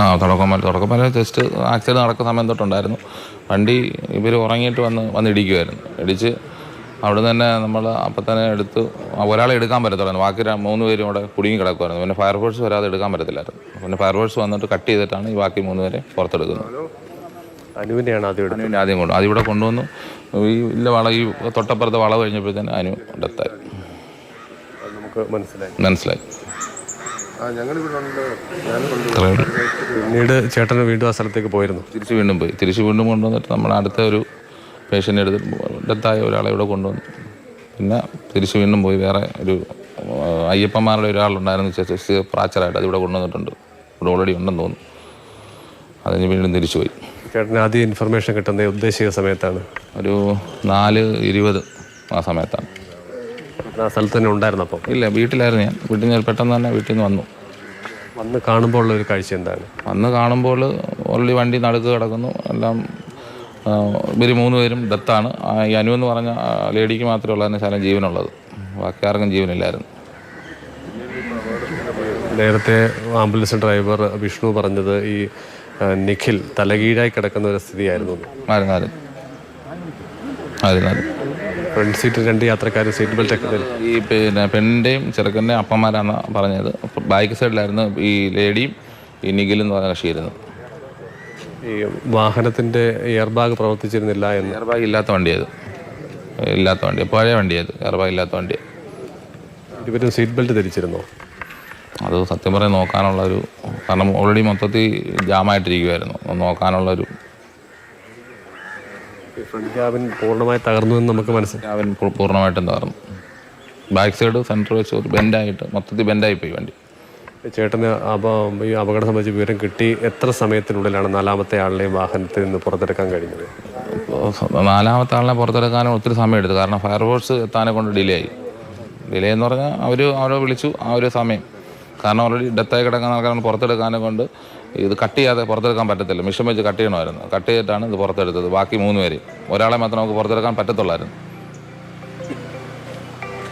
ആ തുടക്കം തുടക്കം വരെ ജസ്റ്റ് ആക്സിഡന്റ് നടക്കുന്ന സമയം തൊട്ടുണ്ടായിരുന്നു. വണ്ടി ഇവർ ഉറങ്ങിയിട്ട് വന്ന് വന്ന് ഇടിക്കുമായിരുന്നു ഇടിച്ച് അവിടെ തന്നെ നമ്മൾ അപ്പം തന്നെ എടുത്ത്. ഒരാളെ എടുക്കാൻ പറ്റത്തുള്ളൂ ബാക്കി മൂന്ന് പേരും അവിടെ കുടുങ്ങി കിടക്കുമായിരുന്നു പിന്നെ ഫയർഫോഴ്സ് വരാതെ എടുക്കാൻ പറ്റത്തില്ലായിരുന്നു. പിന്നെ ഫയർഫോഴ്സ് വന്നിട്ട് കട്ട് ചെയ്തിട്ടാണ് ഈ ബാക്കി മൂന്ന് പേരെ പുറത്തെടുക്കുന്നത്. അനുവിനെയാണ് ആദ്യം അനുവിനെ ആദ്യം കൊണ്ടു അതിവിടെ കൊണ്ടുവന്നു. ഈ ഇല്ല വള ഈ തൊട്ടപ്പുറത്തെ വളവ് കഴിഞ്ഞപ്പോഴത്തേന് അനു ഡെത്തായി നമുക്ക് മനസ്സിലായി. മനസ്സിലായി. പിന്നീട് ചേട്ടൻ വീണ്ടും ആ സ്ഥലത്തേക്ക് പോയിരുന്നു. തിരിച്ച് വീണ്ടും പോയി. തിരിച്ച് വീണ്ടും കൊണ്ടുവന്നിട്ട് നമ്മൾ അടുത്ത ഒരു പേഷ്യന്റ് എടുത്ത് ഡെത്തായ ഒരാളെ ഇവിടെ കൊണ്ടുവന്നു. പിന്നെ തിരിച്ച് വീണ്ടും പോയി. വേറെ ഒരു അയ്യപ്പന്മാരുടെ ഒരാളുണ്ടായിരുന്നു. ചെസ്റ്റ് ഫ്രാക്ചറായിട്ട് അതിവിടെ കൊണ്ടുവന്നിട്ടുണ്ട്. ഇവിടെ ഓൾറെഡി ഉണ്ടെന്ന് തോന്നുന്നു. അതിന് വീണ്ടും തിരിച്ചു പോയി. ചേട്ടന് ആദ്യം ഇൻഫർമേഷൻ കിട്ടുന്ന ഉദ്ദേശിച്ച സമയത്താണ്. ഒരു നാല് ഇരുപത് ആ സമയത്താണ്. ആ സ്ഥലത്ത് തന്നെ ഉണ്ടായിരുന്നു അപ്പം ഇല്ല വീട്ടിലായിരുന്നു ഞാൻ. വീട്ടിൽ നിന്ന് പെട്ടെന്ന് തന്നെ വീട്ടിൽ നിന്ന് വന്നു. വന്ന് കാണുമ്പോൾ ഉള്ള ഒരു കാഴ്ച എന്താണ്? വന്ന് കാണുമ്പോൾ ഓൾറെഡി വണ്ടി നടുക്ക് കിടക്കുന്നു. എല്ലാം ഇവർ മൂന്ന് പേരും ഡെത്താണ്. ഈ അനു എന്ന് പറഞ്ഞ ലേഡിക്ക് മാത്രമേ ഉള്ളൂ ഉള്ളതിന് ശാലം ജീവനുള്ളത്. ബാക്കി ആർക്കും ജീവനില്ലായിരുന്നു. നേരത്തെ ആംബുലൻസ് ഡ്രൈവർ വിഷ്ണു പറഞ്ഞത് ഈ നിഖിൽ തലകീഴായി കിടക്കുന്ന ഒരു സ്ഥിതിയായിരുന്നു ആയിരുന്നു ആയിരുന്നു ആരും ഫ്രണ്ട് സീറ്റ് രണ്ട് യാത്രക്കാർ സീറ്റ് ബെൽറ്റ് ഒക്കെ ഈ പിന്നെ പെണ്ണിന്റെയും ചെറുക്കന്റെയും അപ്പന്മാരാണ് പറഞ്ഞത്. ബാക്ക് സൈഡിലായിരുന്നു ഈ ലേഡിയും ഈ നിഖിൽ എന്ന് പറഞ്ഞ കക്ഷിയിരുന്നത് ഈ വാഹനത്തിന്റെ എയർ ബാഗ് പ്രവർത്തിച്ചിരുന്നില്ല എന്ന്. എയർ ബാഗ് ഇല്ലാത്ത വണ്ടിയത് ഇല്ലാത്ത വണ്ടി പഴയ വണ്ടിയത് എയർ ബാഗ് ഇല്ലാത്ത വണ്ടി. ഇരുവരും സീറ്റ് ബെൽറ്റ് ധരിച്ചിരുന്നോ? അത് സത്യം പറയാൻ നോക്കാനുള്ള ഒരു കാരണം ഓൾറെഡി മൊത്തത്തിൽ ജാമായിട്ടിരിക്കുമായിരുന്നു നോക്കാനുള്ളൊരു നോക്കാനുള്ള ഒരു ഫ്രണ്ട് ക്യാബിൻ പൂർണമായി തകർന്നു എന്ന് നമുക്ക് മനസ്സിലായി. അവൻ പൂ- പൂർണമായിട്ടും തകർന്നു. ബാക്ക് സൈഡ് സെന്റർ വെച്ച് ഒരു ബെൻഡായിട്ട് മൊത്തത്തിൽ ബെൻഡായി പോയി വണ്ടി. ചേട്ടന് അപ്പം ഈ അപകടം സംബന്ധിച്ച് വിവരം കിട്ടി. എത്ര സമയത്തിനുള്ളിലാണ് നാലാമത്തെ ആളിനെയും വാഹനത്തിൽ നിന്ന് പുറത്തെടുക്കാൻ കഴിഞ്ഞത്? അപ്പോൾ നാലാമത്തെ ആളിനെ പുറത്തെടുക്കാനും ഒത്തിരി സമയം എടുത്തു കാരണം ഫയർഫോഴ്സ് എത്താനെ കൊണ്ട് ഡിലേ ആയി. ഡിലേ എന്ന് പറഞ്ഞാൽ അവർ അവരെ വിളിച്ചു ആ ഒരു സമയം. കാരണം ഓൾറെഡി ഡെത്തായി കിടക്കുന്ന ആൾക്കാരാണ് പുറത്തെടുക്കാനെ കൊണ്ട് ഇത് കട്ട് ചെയ്യാതെ പുറത്തെടുക്കാൻ പറ്റത്തില്ല. മിഷൻ വെച്ച് കട്ട് ചെയ്യണമായിരുന്നു. കട്ട് ചെയ്തിട്ടാണ് ഇത് പുറത്തെടുത്തത്. ബാക്കി മൂന്ന് പേര് ഒരാളെ മാത്രം നമുക്ക് പുറത്തെടുക്കാൻ പറ്റത്തുള്ളായിരുന്നു.